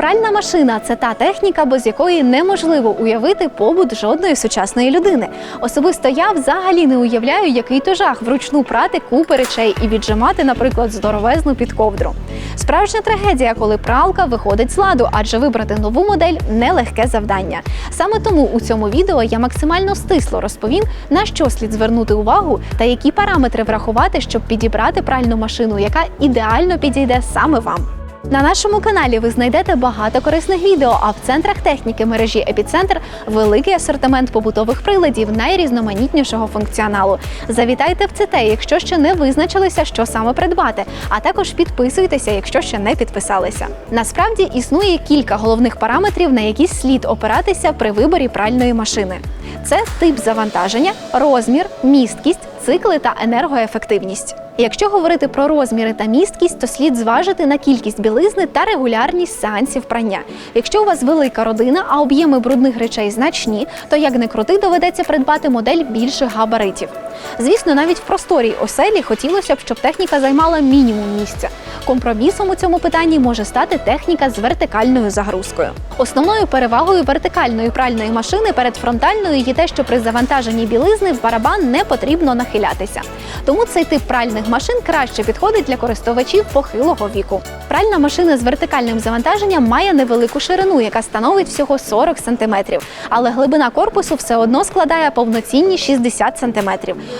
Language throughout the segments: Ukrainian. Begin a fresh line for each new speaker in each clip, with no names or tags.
Пральна машина це та техніка, без якої неможливо уявити побут жодної сучасної людини. Особисто я взагалі не уявляю, який то жах вручну прати купи речей і віджимати, наприклад, здоровезну під ковдру. Справжня трагедія, коли пралка виходить з ладу, адже вибрати нову модель нелегке завдання. Саме тому у цьому відео я максимально стисло розповім, на що слід звернути увагу та які параметри врахувати, щоб підібрати пральну машину, яка ідеально підійде саме вам. На нашому каналі ви знайдете багато корисних відео, а в центрах техніки мережі Епіцентр великий асортимент побутових приладів найрізноманітнішого функціоналу. Завітайте в ЦТ, якщо ще не визначилися, що саме придбати, а також підписуйтеся, якщо ще не підписалися. Насправді існує кілька головних параметрів, на які слід опиратися при виборі пральної машини. Це тип завантаження, розмір, місткість, цикли та енергоефективність. Якщо говорити про розміри та місткість, то слід зважити на кількість білизни та регулярність сеансів прання. Якщо у вас велика родина, а об'єми брудних речей значні, то як не крути, доведеться придбати модель більших габаритів. Звісно, навіть в просторій оселі хотілося б, щоб техніка займала мінімум місця. Компромісом у цьому питанні може стати техніка з вертикальною загрузкою. Основною перевагою вертикальної пральної машини перед фронтальною є те, що при завантаженні білизни в барабан не потрібно нахилятися. Тому цей тип пральних машин краще підходить для користувачів похилого віку. Пральна машина з вертикальним завантаженням має невелику ширину, яка становить всього 40 см, але глибина корпусу все одно складає повноцінні 60 см.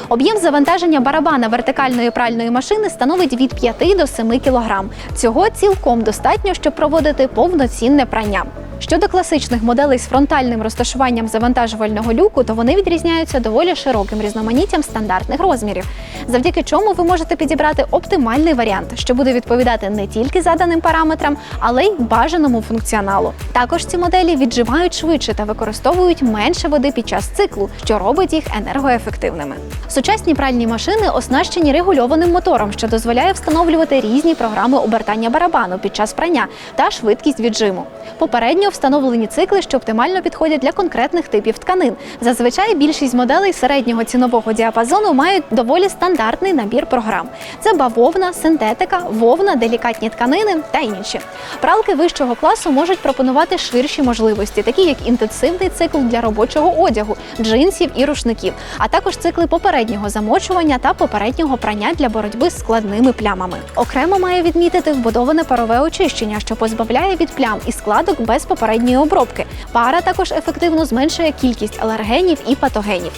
Об'єм завантаження барабана вертикальної пральної машини становить від 5 до 7 кг. Цього цілком достатньо, щоб проводити повноцінне прання. Щодо класичних моделей з фронтальним розташуванням завантажувального люку, то вони відрізняються доволі широким різноманіттям стандартних розмірів, завдяки чому ви можете підібрати оптимальний варіант, що буде відповідати не тільки заданим параметрам, але й бажаному функціоналу. Також ці моделі віджимають швидше та використовують менше води під час циклу, що робить їх енергоефективними. Сучасні пральні машини оснащені регульованим мотором, що дозволяє встановлювати різні програми обертання барабану під час прання та швидкість віджиму. Попередньо встановлені цикли, що оптимально підходять для конкретних типів тканин. Зазвичай більшість моделей середнього цінового діапазону мають доволі стандартний набір програм: це бавовна, синтетика, вовна, делікатні тканини та інші. Пралки вищого класу можуть пропонувати ширші можливості, такі як інтенсивний цикл для робочого одягу, джинсів і рушників, а також цикли попереднього замочування та попереднього прання для боротьби з складними плямами. Окремо має відмітити вбудоване парове очищення, що позбавляє від плям і складок без попередньої обробки. Пара також ефективно зменшує кількість алергенів і патогенів.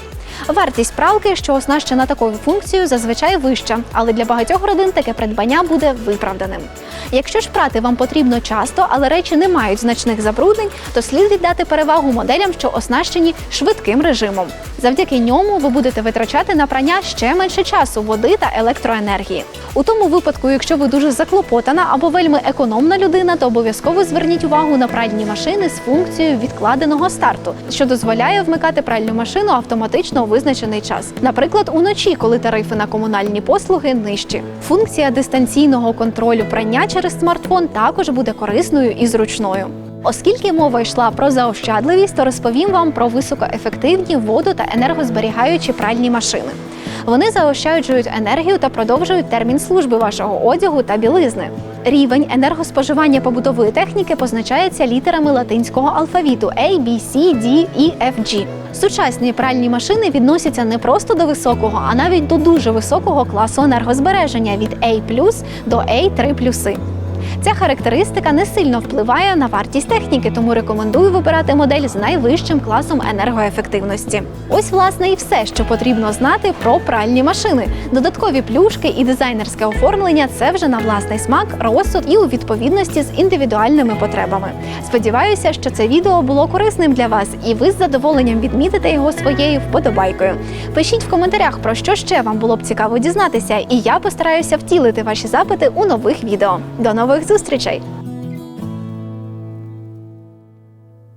Вартість пралки, що оснащена такою функцією, зазвичай вища, але для багатьох родин таке придбання буде виправданим. Якщо ж прати вам потрібно часто, але речі не мають значних забруднень, то слід віддати перевагу моделям, що оснащені швидким режимом. Завдяки ньому ви будете витрачати на прання ще менше часу, води та електроенергії. У тому випадку, якщо ви дуже заклопотана або вельми економна людина, то обов'язково зверніть увагу на пральні машини з функцією відкладеного старту, що дозволяє вмикати пральну машину автоматично визначений час. Наприклад, уночі, коли тарифи на комунальні послуги нижчі. Функція дистанційного контролю прання через смартфон також буде корисною і зручною. Оскільки мова йшла про заощадливість, то розповім вам про високоефективні воду та енергозберігаючі пральні машини. Вони заощаджують енергію та продовжують термін служби вашого одягу та білизни. Рівень енергоспоживання побутової техніки позначається літерами латинського алфавіту A, B, C, D, E, F, G. Сучасні пральні машини відносяться не просто до високого, а навіть до дуже високого класу енергозбереження від A до A3+. Ця характеристика не сильно впливає на вартість техніки, тому рекомендую вибирати модель з найвищим класом енергоефективності. Ось, власне, і все, що потрібно знати про пральні машини. Додаткові плюшки і дизайнерське оформлення це вже на власний смак, розсуд і у відповідності з індивідуальними потребами. Сподіваюся, що це відео було корисним для вас, і ви з задоволенням відмітите його своєю вподобайкою. Пишіть в коментарях, про що ще вам було б цікаво дізнатися, і я постараюся втілити ваші запити у нових відео. До нових зустрічей!